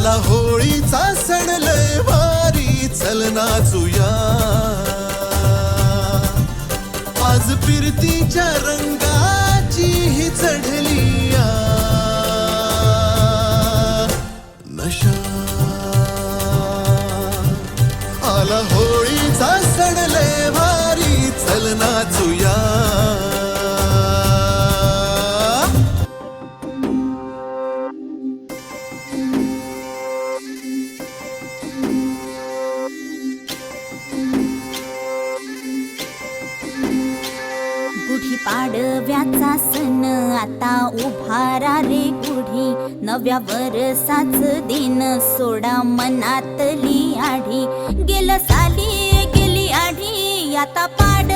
आला होळीचा सण लय भारी चल नाचूया आज फिरतीच्या रंगाची ही चढली नशा. आला होळीचा सण लय भारी चल नाचूया उभारा रे गुढी नव्या वरसाच दिन सोडा मनातली आढी. गेलं साली गेली आढी आता पाड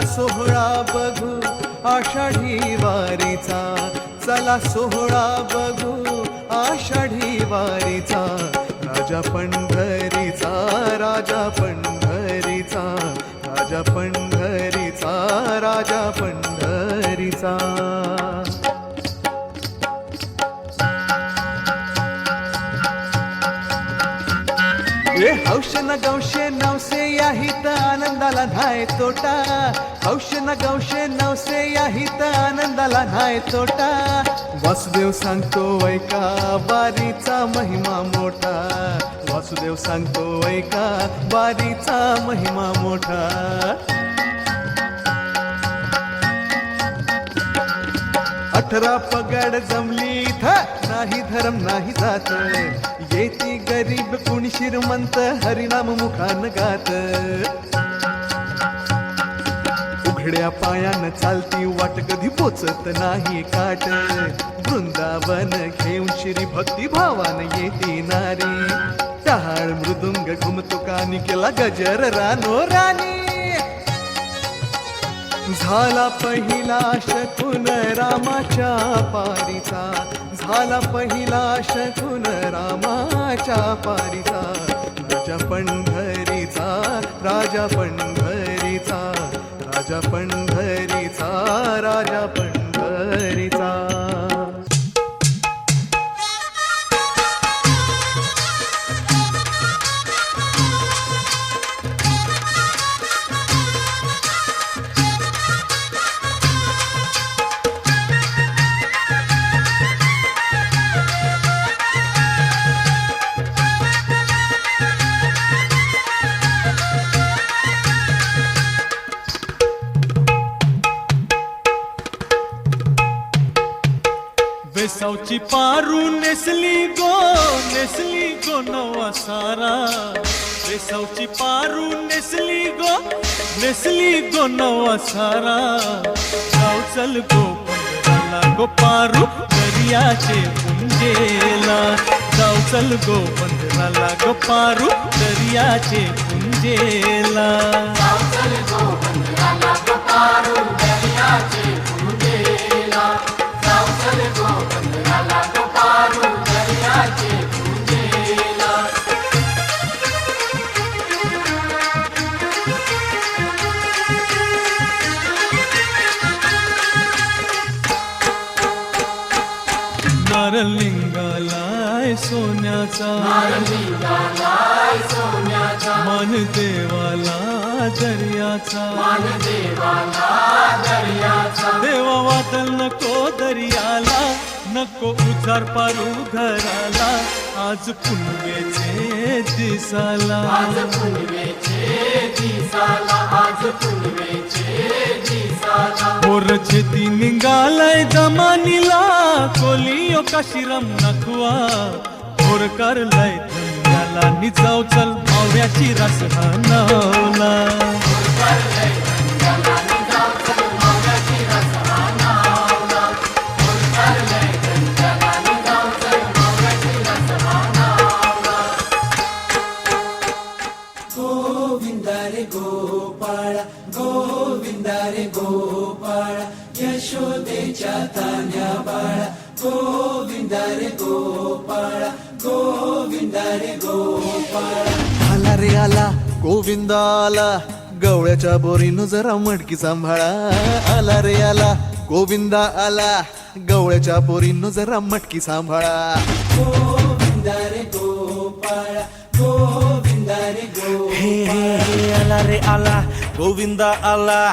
सोहळा बघू आषाढी वारीचा. चला सोहळा बघू आषाढी वारीचा. राजा पंढरीचा राजा पंढरीचा. राजा पंढरीचा राजा पंढरीचा. औषण न गौशे नवसे याहित आनंदाला न्हाय तोटा. औषण न गौशे नवसे याहित आनंदाला न्हाय तोटा. वासुदेव सांगतो ऐका बारीचा महिमा मोठा. वासुदेव सांगतो ऐका बारीचा महिमा मोठा. अठरा पगड जमली इथं. नाही धर्म नाही जात. येती गरीब कुणी श्रीमंत हरिनाम मुखान गात. उघड्या पायानं चालती वाट कधी पोचत नाही काट. वृंदावन घेऊन श्री भक्ती भावान येती नारी. टहाळ मृदुंग घुमतो कानी केला गजर रानो राणी. झाला पहिला शकुन रामाच्या पारीचा. झाला पहिला शकुन रामाच्या पारीचा. राजा पंढरीचा राजा पंढरीचा. राजा पंढरीचा राजा पंढरीचा. वेसावची पारू नेसली गो नेसली गो नवा सारा। वेसावची पारू नेसली गो नेसली गो नवा सारा। जाऊ चल गो पंधराला गो पारू दर्याचे पुंजेला जाऊ चल गो पंधराला गो पारू दर्याचे पुंजेला सोन्याचा मन देवाला दर्याचा देवा वादल नको दर्याला नको उचार पारू घराला. आज पुनवेचे दिसाला. पोर छेती निघालाय जमानीला कोलियो काशिरम मोर लय त्याला निजाव चल माव्याची रस हनवला. गोविंदारे गोपाळा गोविंदारे गोपाळा यशोदेच्या तान्या बाळा. गोविंदारे गोपाळा आला रे आला गोविंद आला. गवळ्याच्या बोरीनं जरा मडकी सांभाळा. आला रे आला गोविंद आला. गवळ्याच्या बोरीनं जरा मटकी सांभाळा. हे हे हे आला रे आला गोविंदा आला.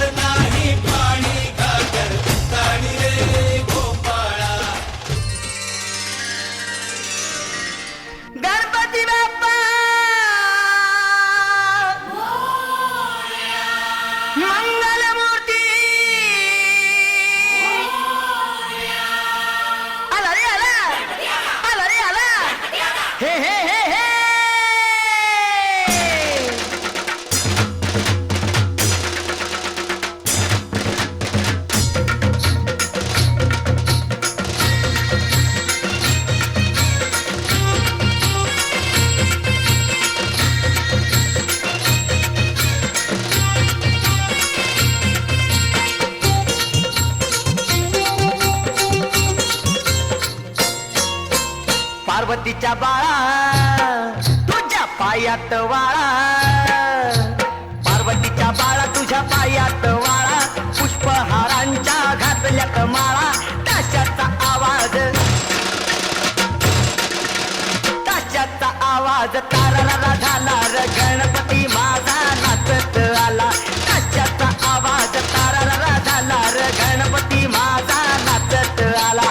झाला र गणपती माझा नाचत आला. ताशाचा आवाज तारारा झाला र गणपती माझा नाचत आला.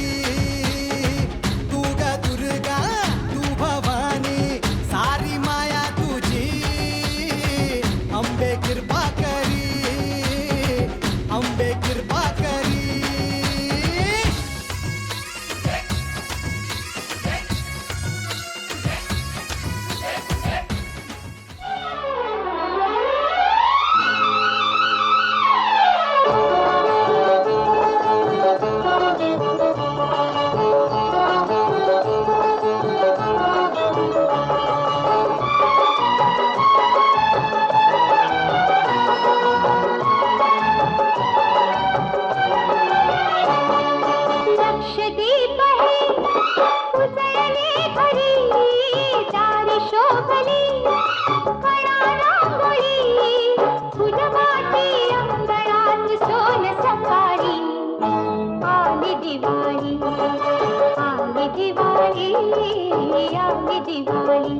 दिवाळी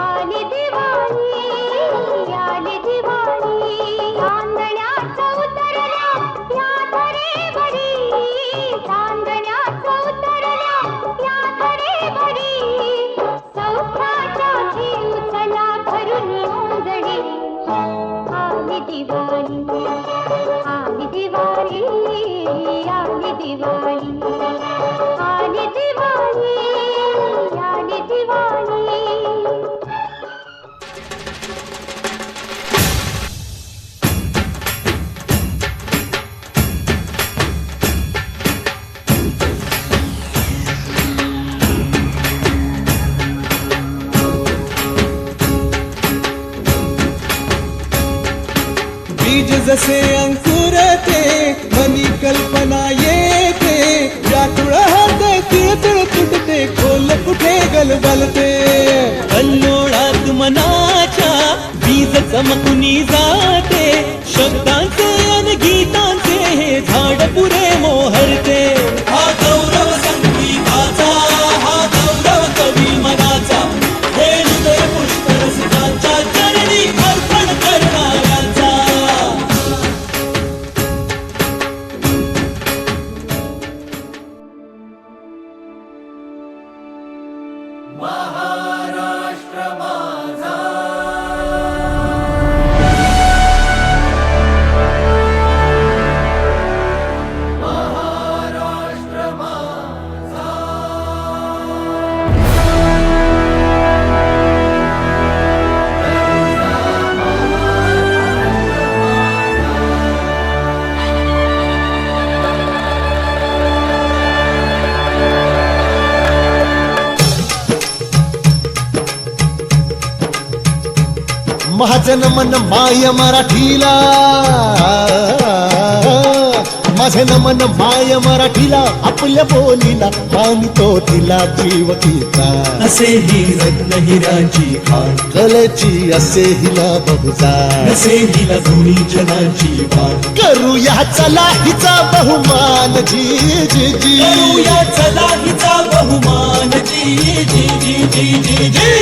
आली दिवाळी आली दिवाळी. आंधळ्या चौतरल्या या धरेवरी बीज जसे अंकुरते मनी कल्पना येते. व्याकुळ होते तिळतिळ तुटते खोल कुठे गलबलते. कल्लोळात मनाच्या बीज चमकुनी जाते. शब्दांचे महाजन मन माय मराठीला. माझे नमन माय मराठीला आपल्या बोलीला मानितो तिला जीव तिचा असे ही रत्न हिराची खाण कलेची असे हिला बहुजा असे हिला दोन्ही जनाची वाण करूया चला हिचा बहुमान जी जी जी. करूया चला हिचा बहुमान जी जी जी जी जी जी.